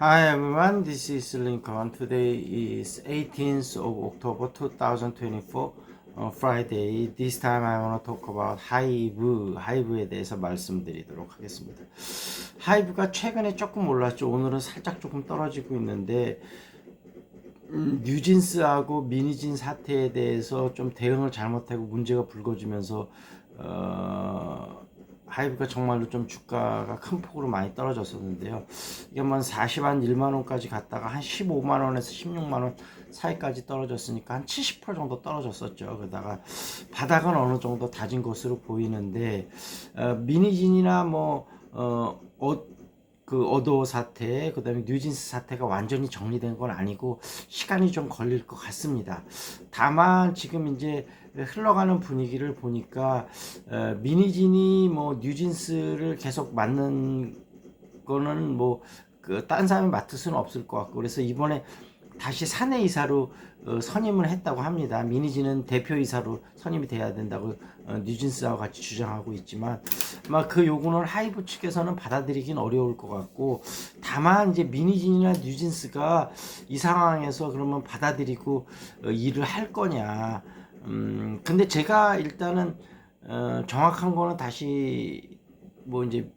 Hi everyone, this is Lincoln. Today is 18th of October 2024, uh, Friday. This time I want to talk about 하이브, 하이브에 대해서 말씀드리도록 하겠습니다. 하이브가 최근에 조금 올랐죠. 오늘은 살짝 조금 떨어지고 있는데 음, 뉴진스하고 미니진 사태에 대해서 좀 대응을 잘못하고 문제가 불거지면서 어, 하이브가 정말로 좀 주가가 큰 폭으로 많이 떨어졌었는데요. 이게 뭐 40한 1만 원까지 갔다가 한 15만 원에서 16만 원 사이까지 떨어졌으니까 한 70% 정도 떨어졌었죠. 그러다가 바닥은 어느 정도 다진 것으로 보이는데 어, 미니진이나 뭐 어, 어, 그 어도 사태, 그 다음에 뉴진스 사태가 완전히 정리된 건 아니고 시간이 좀 걸릴 것 같습니다. 다만 지금 이제 흘러가는 분위기를 보니까 어, 미니진이 뭐 뉴진스를 계속 맞는 거는 뭐 그 딴 사람이 맡을 수는 없을 것 같고 그래서 이번에 다시 사내 이사로 어, 선임을 했다고 합니다. 미니지는 대표 이사로 선임이 돼야 된다고 어, 뉴진스와 같이 주장하고 있지만 아마 그 요구는 하이브 측에서는 받아들이긴 어려울 것 같고 다만 이제 미니진이나 뉴진스가 이 상황에서 그러면 받아들이고 어, 일을 할 거냐. 음 근데 제가 일단은 어, 정확한 거는 다시 뭐 이제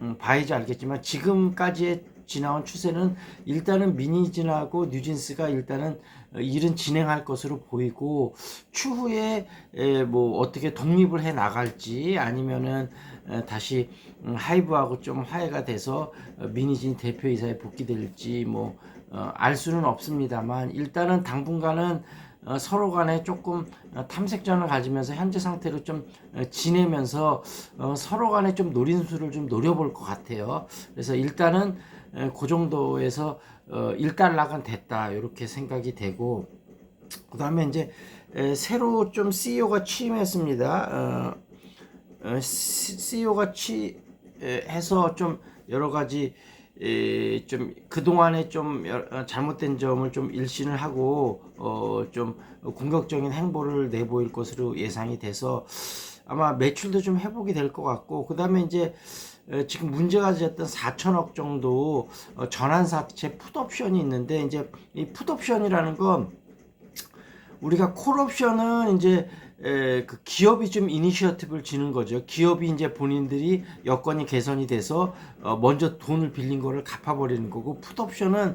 음, 봐야지 알겠지만 지금까지의 지나온 추세는 일단은 미니진하고 뉴진스가 일단은 어, 일은 진행할 것으로 보이고 추후에 에, 뭐 어떻게 독립을 해 나갈지 아니면은 에, 다시 음, 하이브하고 좀 화해가 돼서 어, 미니진 대표이사에 복귀될지 뭐 어, 알 수는 없습니다만 일단은 당분간은 어, 서로 간에 조금 어, 탐색전을 가지면서 현재 상태로 좀 어, 지내면서 어, 서로 간에 좀 노린수를 좀 노려볼 것 같아요. 그래서 일단은 에, 그 정도에서 어, 1달러가 됐다 이렇게 생각이 되고 그 다음에 이제 에, 새로 좀 CEO가 취임했습니다. 어, 어, CEO가 취해서 좀 여러 가지 에, 좀 그동안에 좀 여- 어, 잘못된 점을 좀 일신을 하고 어, 좀 공격적인 행보를 내보일 것으로 예상이 돼서 아마 매출도 좀 회복이 될 것 같고 그 다음에 이제 에, 지금 문제가 됐던 4천억 정도 어, 전환사채 풋옵션이 있는데 이제 이 풋옵션이라는 건 우리가 콜옵션은 이제 에, 그 기업이 좀 이니셔티브를 지는 거죠. 기업이 이제 본인들이 여건이 개선이 돼서 어, 먼저 돈을 빌린 거를 갚아버리는 거고 풋옵션은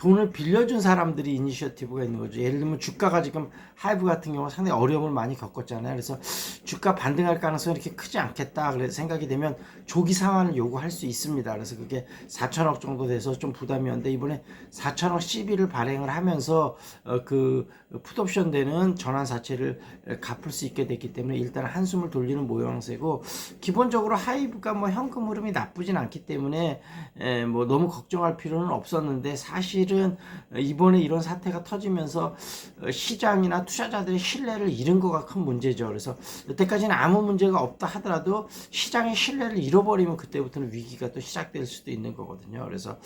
돈을 빌려준 사람들이 이니셔티브가 있는 거죠. 예를 들면 주가가 지금 하이브 같은 경우 상당히 어려움을 많이 겪었잖아요. 그래서 주가 반등할 가능성이 이렇게 크지 않겠다. 그래서 생각이 되면 조기 상환을 요구할 수 있습니다. 그래서 그게 4천억 정도 돼서 좀 부담이었는데 이번에 4천억 CB를 발행을 하면서 어, 그 풋옵션 되는 전환 사채를 갚을 수 있게 됐기 때문에 일단 한숨을 돌리는 모양새고 기본적으로 하이브가 뭐 현금 흐름이 나쁘진 않기 때문에 에, 뭐 너무 걱정할 필요는 없었는데 사실은 이번에 이런 사태가 터지면서 어, 시장이나 투자자들의 신뢰를 잃은 거가 큰 문제죠. 그래서 여태까지는 아무 문제가 없다 하더라도 시장의 신뢰를 잃어버리면 그때부터는 위기가 또 시작될 수도 있는 거거든요. 그래서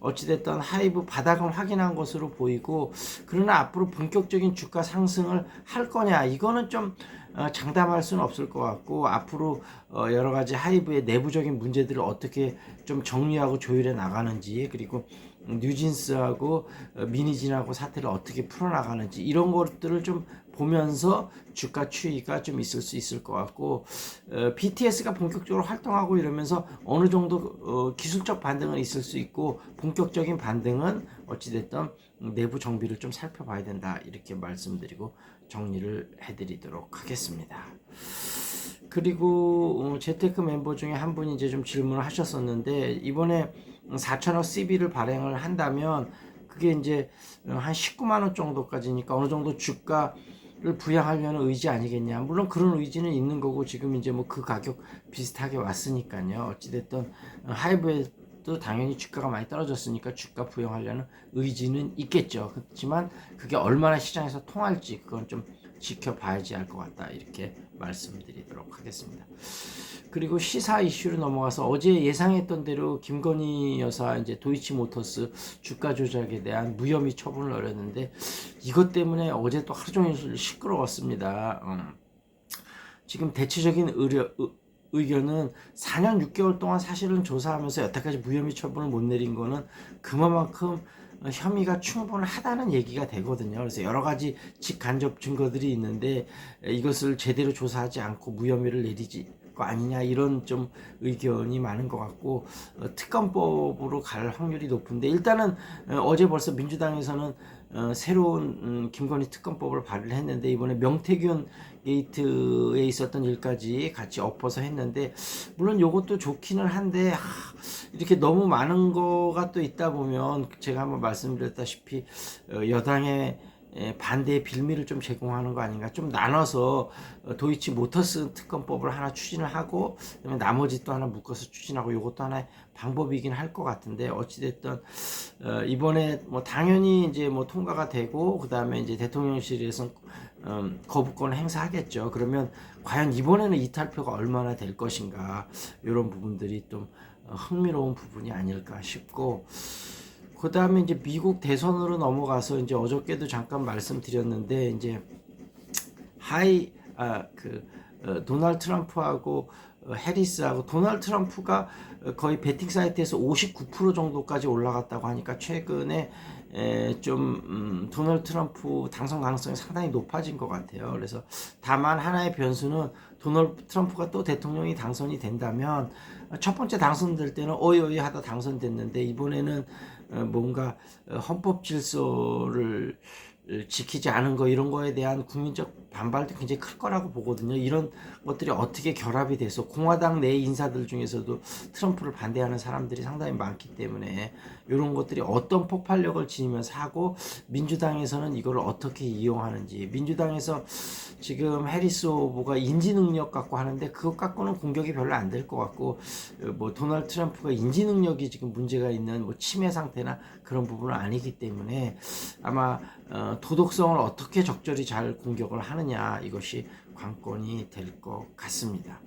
어찌됐든 하이브 바닥은 확인한 것으로 보이고 그러나 앞으로 본격적인 주가 상승을 할 거냐 이거는 좀 어, 장담할 수는 없을 것 같고 앞으로 어, 여러 가지 하이브의 내부적인 문제들을 어떻게 좀 정리하고 조율해 나가는지 그리고 뉴진스하고 어, 미니진하고 사태를 어떻게 풀어나가는지 이런 것들을 좀 보면서 주가 추이가 좀 있을 수 있을 것 같고 어, BTS가 본격적으로 활동하고 이러면서 어느 정도 어, 기술적 반등은 있을 수 있고 본격적인 반등은 어찌됐든 내부 정비를 좀 살펴봐야 된다 이렇게 말씀드리고 정리를 해드리도록 하겠습니다. 그리고 어, 재테크 멤버 중에 한 분이 이제 좀 질문을 하셨었는데 이번에 4천억 CB를 발행을 한다면 그게 이제 한 19만 원 정도까지니까 어느 정도 주가를 부양하려는 의지 아니겠냐. 물론 그런 의지는 있는 거고 지금 이제 뭐 그 가격 비슷하게 왔으니까요. 어찌됐든 하이브에 도 당연히 주가가 많이 떨어졌으니까 주가 부양하려는 의지는 있겠죠. 그렇지만 그게 얼마나 시장에서 통할지 그건 좀 지켜봐야지 할것 같다 이렇게 말씀드리도록 하겠습니다. 그리고 시사 이슈로 넘어가서 어제 예상했던 대로 김건희 여사 이제 도이치모터스 주가 조작에 대한 무혐의 처분을 내렸는데 이것 때문에 어제 또 하루 종일 시끄러웠습니다. 음. 지금 대체적인 의료, 의- 의견은 4년 6개월 동안 사실은 조사하면서 여태까지 무혐의 처분을 못 내린 거는 그만큼 어, 혐의가 충분하다는 얘기가 되거든요. 그래서 여러 가지 직간접 증거들이 있는데 에, 이것을 제대로 조사하지 않고 무혐의를 내리지 거 아니냐 이런 좀 의견이 많은 것 같고 어, 특검법으로 갈 확률이 높은데 일단은 어, 어제 벌써 민주당에서는 어, 새로운 음, 김건희 특검법을 발의를 했는데 이번에 명태균 게이트에 있었던 일까지 같이 엎어서 했는데 물론 요것도 좋기는 한데 하, 이렇게 너무 많은 거가 또 있다 보면 제가 한번 말씀드렸다시피 어, 여당의 에, 반대의 빌미를 좀 제공하는 거 아닌가. 좀 나눠서 어, 도이치 모터스 특검법을 하나 추진을 하고 그다음에 나머지 또 하나 묶어서 추진하고 이것도 하나의 방법이긴 할 것 같은데 어찌됐든 어, 이번에 뭐 당연히 이제 뭐 통과가 되고 그다음에 이제 대통령실에서 음, 거부권을 행사하겠죠. 그러면 과연 이번에는 이탈표가 얼마나 될 것인가 이런 부분들이 좀 어, 흥미로운 부분이 아닐까 싶고 그 다음에 이제 미국 대선으로 넘어가서 이제 어저께도 잠깐 말씀드렸는데 이제 하이 아그 어, 도널드 트럼프하고 어, 해리스하고 도널드 트럼프가 어, 거의 베팅 사이트에서 59% 정도까지 올라갔다고 하니까 최근에 에, 좀 음, 도널드 트럼프 당선 가능성이 상당히 높아진 것 같아요. 그래서 다만 하나의 변수는 도널드 트럼프가 또 대통령이 당선이 된다면 첫 번째 당선될 때는 어이어이 하다 당선됐는데 이번에는 어, 뭔가 어, 헌법 질서를 지키지 않은 거 이런 거에 대한 국민적 반발도 굉장히 클 거라고 보거든요. 이런 것들이 어떻게 결합이 돼서 공화당 내 인사들 중에서도 트럼프를 반대하는 사람들이 상당히 많기 때문에 이런 것들이 어떤 폭발력을 지니면서 하고 민주당에서는 이걸 어떻게 이용하는지 민주당에서 지금 해리스 후보가 인지 능력 갖고 하는데 그것 갖고는 공격이 별로 안 될 것 같고 어, 뭐 도널드 트럼프가 인지 능력이 지금 문제가 있는 뭐 치매 상태나 그런 부분은 아니기 때문에 아마 어, 도덕성을 어떻게 적절히 잘 공격을 하 느냐 이것이 관건이 될 것 같습니다.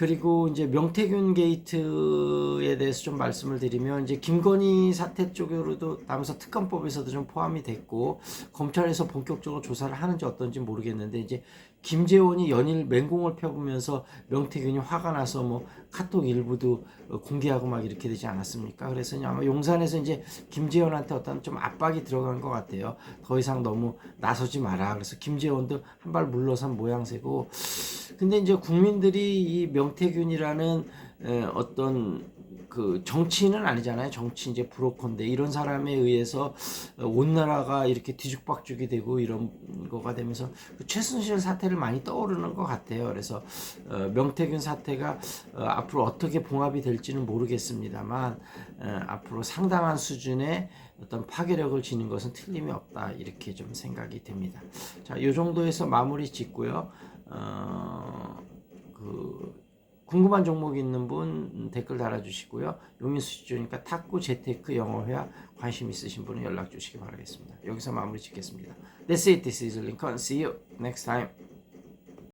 그리고 이제 명태균 게이트에 대해서 좀 말씀을 드리면 이제 김건희 사태 쪽으로도 남서 특검법에서도 좀 포함이 됐고 검찰에서 본격적으로 조사를 하는지 어떤지 모르겠는데 이제 김재원이 연일 맹공을 펴보면서 명태균이 화가 나서 뭐 카톡 일부도 공개하고 막 이렇게 되지 않았습니까? 그래서 아마 용산에서 이제 김재원한테 어떤 좀 압박이 들어간 것 같아요. 더 이상 너무 나서지 마라. 그래서 김재원도 한 발 물러선 모양새고 근데 이제 국민들이 이명 태균이라는 에, 어떤 그 정치인은 아니잖아요. 정치 이제 브로커인데 이런 사람에 의해서 어, 온 나라가 이렇게 뒤죽박죽이 되고 이런 거가 되면서 그 최순실 사태를 많이 떠오르는 것 같아요. 그래서 어, 명태균 사태가 어, 앞으로 어떻게 봉합이 될지는 모르겠습니다만 어, 앞으로 상당한 수준의 어떤 파괴력을 지닌 것은 틀림이 없다 이렇게 좀 생각이 됩니다. 자, 이 정도에서 마무리 짓고요. 어, 그 궁금한 종목이 있는 분 댓글 달아주시고요. 용인수 시주니까 탁구 재테크 영어회화 관심 있으신 분은 연락 주시기 바라겠습니다. 여기서 마무리 짓겠습니다. That's it. This is Lincoln. See you next time.